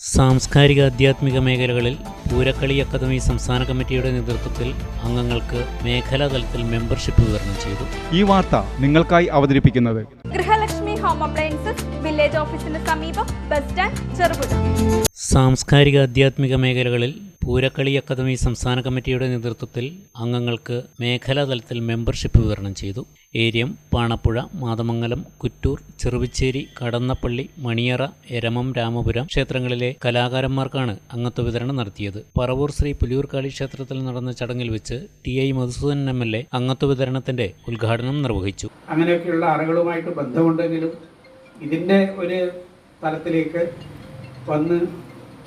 സാംസ്കാരിക ആധ്യാത്മിക മേഖലകളിൽ പൂരക്കളി അക്കാദമി സംസ്ഥാന കമ്മിറ്റിയുടെ നേതൃത്വത്തിൽ അംഗങ്ങൾക്ക് മേഖലാ തലത്തിൽ മെമ്പർഷിപ്പ് വിതരണം ചെയ്തു. ഈ വാർത്ത നിങ്ങൾക്കായി അവതരിപ്പിക്കുന്നത് ഗൃഹലക്ഷ്മി ഹോം അപ്ലയൻസസ് വില്ലേജ് ഓഫീസിന് സമീപം ബസ് സ്റ്റാൻഡ് ചെറുപുഴ. സാംസ്കാരിക ആധ്യാത്മിക മേഖലകളിൽ പൂരക്കളി അക്കാദമി സംസ്ഥാന കമ്മിറ്റിയുടെ നേതൃത്വത്തിൽ അംഗങ്ങൾക്ക് മേഖലാ തലത്തിൽ മെമ്പർഷിപ്പ് വിതരണം ചെയ്തു. ഏരിയം പാണപ്പുഴ മാതമംഗലം കുറ്റൂർ ചെറുവിച്ചേരി കടന്നപ്പള്ളി മണിയറ എരമം രാമപുരം ക്ഷേത്രങ്ങളിലെ കലാകാരന്മാർക്കാണ് അംഗത്വ വിതരണം നടത്തിയത്. പറവൂർ ശ്രീ പുലിയൂർക്കാളി ക്ഷേത്രത്തിൽ നടന്ന ചടങ്ങിൽ വെച്ച് T I Madhusoodanan M L A അംഗത്വ വിതരണത്തിന്റെ ഉദ്ഘാടനം നിർവഹിച്ചു. അങ്ങനെയൊക്കെയുള്ള അറകളുമായിട്ട് ബന്ധമുണ്ടെങ്കിലും ഇതിന്റെ ഒരു തലത്തിലേക്ക് വന്ന്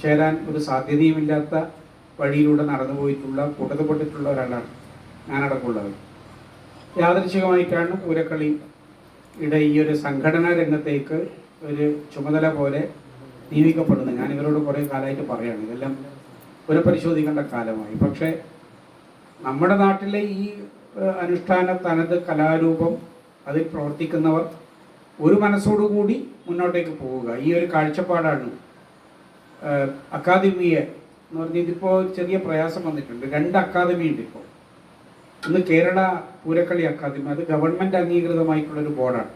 ചേരാൻ ഒരു സാധ്യതയുമില്ലാത്ത വഴിയിലൂടെ നടന്നു പോയിട്ടുള്ള കൂട്ടത്തിൽപ്പെട്ടിട്ടുള്ള ഒരാളാണ് ഞാനടക്കമുള്ളത് യാദൃശികമായിട്ടാണ് പൂരക്കളിയുടെ ഈ ഒരു സംഘടനാ രംഗത്തേക്ക് ഒരു ചുമതല പോലെ നിയമിക്കപ്പെടുന്നത് ഞാൻ ഇവരോട് കുറേ കാലമായിട്ട് പറയുകയാണ് ഇതെല്ലാം പുനഃപരിശോധിക്കേണ്ട കാലമായി. പക്ഷേ നമ്മുടെ നാട്ടിലെ ഈ അനുഷ്ഠാന തനത് കലാരൂപം അതിൽ പ്രവർത്തിക്കുന്നവർ ഒരു മനസ്സോടുകൂടി മുന്നോട്ടേക്ക് പോവുക. ഈ ഒരു കാഴ്ചപ്പാടാണ് അക്കാദമിയെ എന്ന് പറഞ്ഞാൽ ഇതിപ്പോൾ ചെറിയ പ്രയാസം വന്നിട്ടുണ്ട്. രണ്ട് അക്കാദമി ഉണ്ട് ഇപ്പോൾ ഒന്ന് കേരള പൂരക്കളി അക്കാദമി. അത് ഗവൺമെന്റ് അംഗീകൃതമായിട്ടുള്ളൊരു ബോർഡാണ്.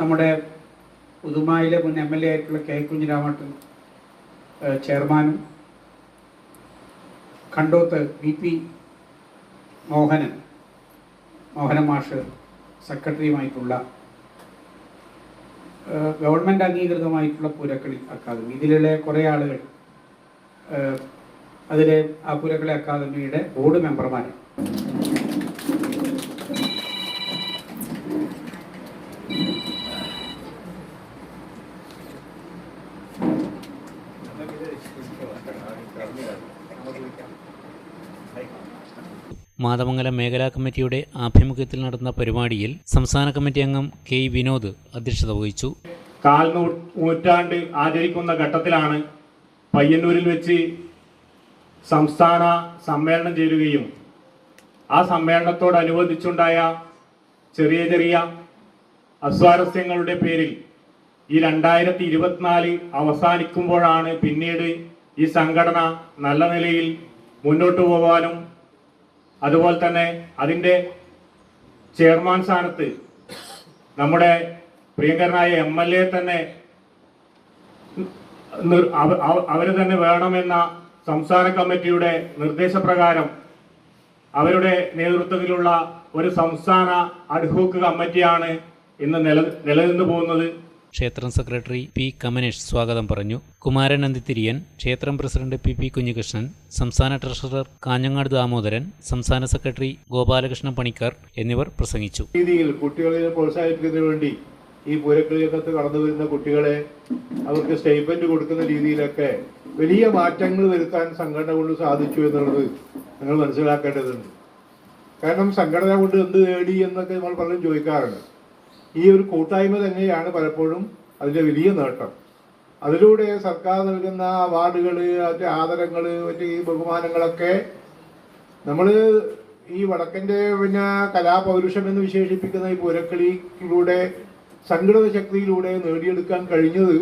നമ്മുടെ പുതുമായിലെ മുൻ എം എൽ എ ആയിട്ടുള്ള കെ കുഞ്ഞിരാമട്ടൻ ചെയർമാനും കണ്ടോത്ത് വി പി മോഹനൻ മോഹന മാഷ് സെക്രട്ടറിയുമായിട്ടുള്ള ഗവൺമെന്റ് അംഗീകൃതമായിട്ടുള്ള പൂരക്കളി അക്കാദമി. ഇതിലുള്ള കുറേ ആളുകൾ അതിലെ ആ പൂരക്കളി അക്കാദമിയുടെ ബോർഡ് മെമ്പർമാരാണ് മാതമംഗലം മേഖലാ കമ്മിറ്റിയുടെ ആഭിമുഖ്യത്തിൽ നടന്ന പരിപാടിയിൽ സംസ്ഥാന കമ്മിറ്റി അംഗം കെ വിനോദ് അധ്യക്ഷത വഹിച്ചു. കാൽ നൂറ്റാണ്ട് ആചരിക്കുന്ന ഘട്ടത്തിലാണ് പയ്യന്നൂരിൽ വെച്ച് സംസ്ഥാന സമ്മേളനം ചേരുകയും ആ സമ്മേളനത്തോടനുബന്ധിച്ചുണ്ടായ ചെറിയ ചെറിയ അസ്വാരസ്യങ്ങളുടെ പേരിൽ ഈ രണ്ടായിരത്തി ഇരുപത്തിനാല് അവസാനിക്കുമ്പോഴാണ് പിന്നീട് ഈ സംഘടന നല്ല നിലയിൽ മുന്നോട്ട് പോകാനും അതുപോലെ തന്നെ അതിന്റെ ചെയർമാൻ സ്ഥാനത്ത് നമ്മുടെ പ്രിയങ്കരനായ എം എൽ എ തന്നെ അവർ തന്നെ വേണമെന്ന സംസ്ഥാന കമ്മിറ്റിയുടെ നിർദ്ദേശപ്രകാരം അവരുടെ നേതൃത്വത്തിലുള്ള ഒരു സംസ്ഥാന അഡ്ഹോക്ക് കമ്മിറ്റിയാണ് ഇന്ന് നില നിലനിന്ന് പോകുന്നത്. ക്ഷേത്രം സെക്രട്ടറി പി കമനേഷ് സ്വാഗതം പറഞ്ഞു. കുമാരൻ അന്തിത്തിരിയൻ ക്ഷേത്രം പ്രസിഡന്റ് പി പി കുഞ്ഞികൃഷ്ണൻ സംസ്ഥാന ട്രഷറർ കാഞ്ഞങ്ങാട് ദാമോദരൻ സംസ്ഥാന സെക്രട്ടറി ഗോപാലകൃഷ്ണൻ പണിക്കർ എന്നിവർ പ്രസംഗിച്ചു. രീതിയിൽ കുട്ടികളെ പ്രോത്സാഹിപ്പിക്കുന്നതിന് വേണ്ടി ഈ പൂരക്കളിയക്കത്ത് കടന്നു വരുന്ന കുട്ടികളെ അവർക്ക് സ്റ്റൈപ്പൻഡ് കൊടുക്കുന്ന രീതിയിലൊക്കെ വലിയ മാറ്റങ്ങൾ വരുത്താൻ സംഘടന കൊണ്ട് സാധിച്ചു എന്നുള്ളത് നിങ്ങൾ മനസ്സിലാക്കേണ്ടതുണ്ട്. കാരണം സംഘടന കൊണ്ട് എന്ത് നേടി എന്നൊക്കെ നമ്മൾ പലരും ചോദിക്കാറുണ്ട്. ഈ ഒരു കൂട്ടായ്മ തന്നെയാണ് പലപ്പോഴും അതിന്റെ വലിയ നേട്ടം. അതിലൂടെ സർക്കാർ നൽകുന്ന അവാർഡുകൾ മറ്റ് ആദരങ്ങൾ മറ്റ് ഈ ബഹുമാനങ്ങളൊക്കെ നമ്മൾ ഈ വടക്കന്റെ പിന്നെ കലാപൗരുഷം എന്ന് വിശേഷിപ്പിക്കുന്ന ഈ പൂരക്കളിയിലൂടെ സംഘടിത ശക്തിയിലൂടെ നേടിയെടുക്കാൻ കഴിഞ്ഞത്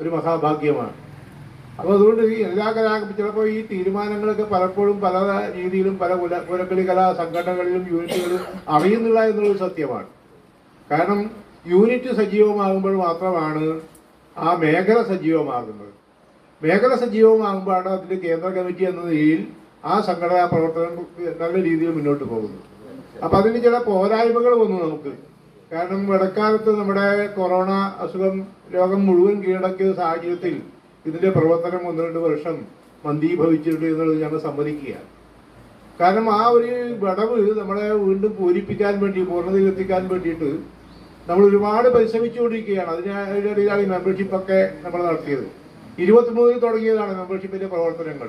ഒരു മഹാഭാഗ്യമാണ്. അപ്പോൾ അതുകൊണ്ട് ഈ എല്ലാ കലാ ചിലപ്പോൾ ഈ തീരുമാനങ്ങളൊക്കെ പലപ്പോഴും പല രീതിയിലും പല പൂരക്കളി കലാ സംഘടനകളിലും യൂണിറ്റുകളിലും അറിയുന്നില്ല എന്നുള്ളത് സത്യമാണ്. കാരണം യൂണിറ്റ് സജീവമാകുമ്പോൾ മാത്രമാണ് ആ മേഖല സജീവമാകുന്നത്. മേഖല സജീവമാകുമ്പോഴാണ് അതിന്റെ കേന്ദ്ര കമ്മിറ്റി എന്ന നിലയിൽ ആ സംഘടനാ പ്രവർത്തനം നല്ല രീതിയിൽ മുന്നോട്ട് പോകുന്നത്. അപ്പം അതിന് ചില പോരായ്മകൾ വന്നു നമുക്ക്. കാരണം ഇടക്കാലത്ത് നമ്മുടെ കൊറോണ അസുഖം രോഗം മുഴുവൻ കീഴടക്കിയ സാഹചര്യത്തിൽ ഇതിന്റെ പ്രവർത്തനം ഒന്ന് രണ്ട് വർഷം മന്ദീഭവിച്ചിട്ടുണ്ട് എന്നുള്ളത് ഞങ്ങൾ സമ്മതിക്കുക കാരണം ആ ഒരു വിടവ് നമ്മളെ വീണ്ടും പൂരിപ്പിക്കാൻ വേണ്ടി പൂർണതയിലെത്തിക്കാൻ വേണ്ടിയിട്ട് നമ്മൾ ഒരുപാട് പരിശ്രമിച്ചുകൊണ്ടിരിക്കുകയാണ് അതിനിടയിലാണ് ഈ മെമ്പർഷിപ്പ് ഒക്കെ നമ്മൾ നടത്തിയത്. ഇരുപത്തി മൂന്നിൽ തുടങ്ങിയതാണ് മെമ്പർഷിപ്പിന്റെ പ്രവർത്തനങ്ങൾ.